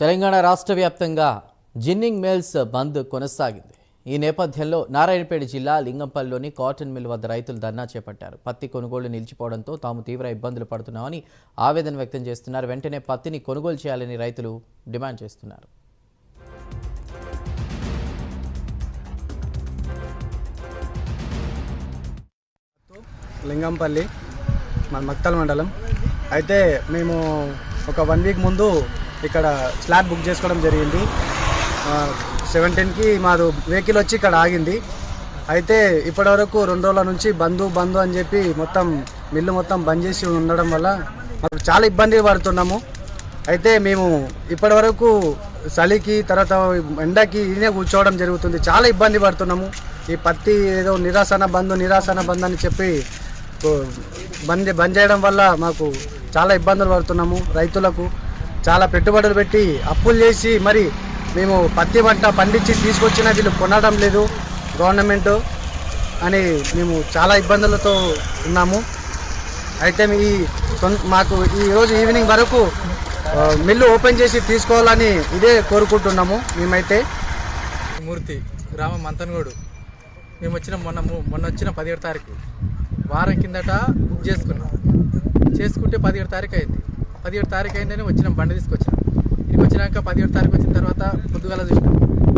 తెలంగాణ రాష్ట్ర వ్యాప్తంగా ginning mills బంద్ కొనసాగింది. ఈ నేపథ్యంలో నారాయణపేట జిల్లా లింగంపల్లిలోని కాటన్ మిల్ వద్ద రైతులు ధర్నా చేపట్టారు. పత్తి కొనుగోలు నిలిచిపోవడంతో తాము తీవ్ర ఇబ్బందులు పడుతున్నామని ఆవేదన వ్యక్తం చేస్తున్నారు. వెంటనే పత్తిని కొనుగోలు చేయాలని రైతులు డిమాండ్ చేస్తున్నారు. లింగంపల్లి మన మక్తల్ మండలం. అయితే మేము ఒక వన్ వీక్ ముందు ఇక్కడ స్లాబ్ బుక్ చేసుకోవడం జరిగింది. సెవెంటీన్కి మాది వెహికల్ వచ్చి ఇక్కడ ఆగింది. అయితే ఇప్పటివరకు రెండు రోజుల నుంచి బంధు బంధు అని చెప్పి మొత్తం మిల్లు మొత్తం బంద్ చేసి ఉండడం వల్ల మాకు చాలా ఇబ్బంది పడుతున్నాము. అయితే మేము ఇప్పటివరకు చలికి తర్వాత ఎండకి ఇదే కూర్చోవడం జరుగుతుంది. చాలా ఇబ్బంది పడుతున్నాము. ఈ పత్తి ఏదో నిరాసన బంధు నిరాసన బంధు అని చెప్పి బంద్ బంద్ చేయడం వల్ల మాకు చాలా ఇబ్బందులు పడుతున్నాము రైతులకు. చాలా పెట్టుబడులు పెట్టి అప్పులు చేసి మరి మేము పత్తి పంట పండించి తీసుకొచ్చిన వీళ్ళు కొనడం లేదు. గవర్నమెంట్ అని మేము చాలా ఇబ్బందులతో ఉన్నాము. అయితే మీ మాకు ఈరోజు ఈవినింగ్ వరకు మిల్లు ఓపెన్ చేసి తీసుకోవాలని ఇదే కోరుకుంటున్నాము మేమైతే. మూర్తి గ్రామం మంతనగోడు. మేము వచ్చిన మొన్న మొన్న వచ్చిన పదిహేడు తారీఖు. వారం కిందట బుక్ చేసుకున్నాం. చేసుకుంటే పదిహేడు తారీఖు అయింది. పదిహేడు తారీఖు అయిందని వచ్చినాం బండి తీసుకొచ్చినాం. ఇక్కడికి వచ్చినాక పదిహేడు తారీఖు వచ్చిన తర్వాత పొద్దుగాల చూసినాం.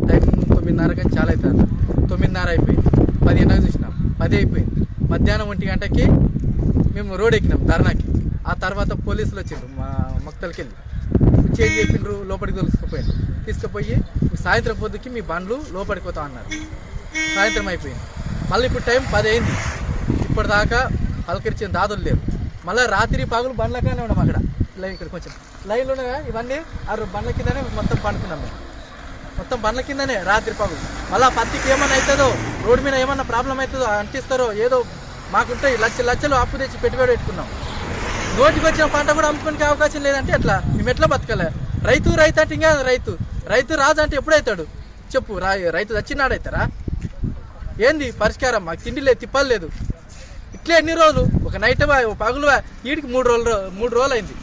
టైం తొమ్మిదిన్నర కానీ చాలా అవుతుంది తొమ్మిదిన్నర అయిపోయింది. పదిహేనుకి చూసినాం. పది అయిపోయింది. మధ్యాహ్నం ఒంటి గంటకి మేము రోడ్ ఎక్కినాం ధర్నాకి. ఆ తర్వాత పోలీసులు వచ్చిండ్రు మా మక్తలకి వెళ్ళి. చేంజ్ చెప్పిండ్రు లోపలికి తీసుకుపోయిండ్రు తీసుకుపోయి సాయంత్రం పొద్దుకి మీ బండ్లు లోపలికి పోతా అన్నారు. సాయంత్రం అయిపోయింది. మళ్ళీ ఇప్పుడు టైం పది అయింది. ఇప్పటిదాకా పలకరించిన దాదులు లేరు. మళ్ళీ రాత్రి పగులు బండ్లకనే ఉన్నాం అక్కడ. లైన్ ఇక్కడ కొంచెం లైన్లో ఉన్నాయా? ఇవన్నీ ఆరు బండ్ల కిందనే మొత్తం పండుకున్నాం మేము. మొత్తం బండ్ల కిందనే రాత్రి పగులు. మళ్ళీ పత్తికి ఏమన్నా అవుతుందో రోడ్డు మీద ఏమన్నా ప్రాబ్లం అవుతుందో అంటిస్తారో ఏదో మాకుంటాయి లక్ష లక్షలు అప్పు తెచ్చి పెట్టుబడి పెట్టుకున్నాం. నోటికి వచ్చిన పంట కూడా అమ్ముకునే అవకాశం లేదంటే ఎట్లా? మేము ఎట్లా బతకలే. రైతు రైతు అంటే ఇంకా రైతు. రైతు రాజు అంటే ఎప్పుడైతాడు చెప్పు రా రైతు చచ్చినాడైతారా ఏంది పరిష్కారం? మాకు తిండి లేదు తిప్పలు లేదు. ఇట్లే ఎన్ని రోజులు? ఒక నైట్ పగులు వీడికి మూడు రోజులు మూడు రోజులు అయింది.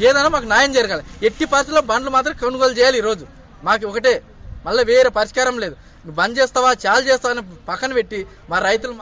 ఏదైనా మాకు న్యాయం జరగాలి. ఎట్టి పరిస్థితుల్లో బండ్లు మాత్రం కొనుగోలు చేయాలి ఈరోజు. మాకు ఒకటే. మళ్ళీ వేరే పరిష్కారం లేదు. నువ్వు బంద్ చేస్తావా? చాలు చేస్తావా? అని పక్కన పెట్టి మా రైతులు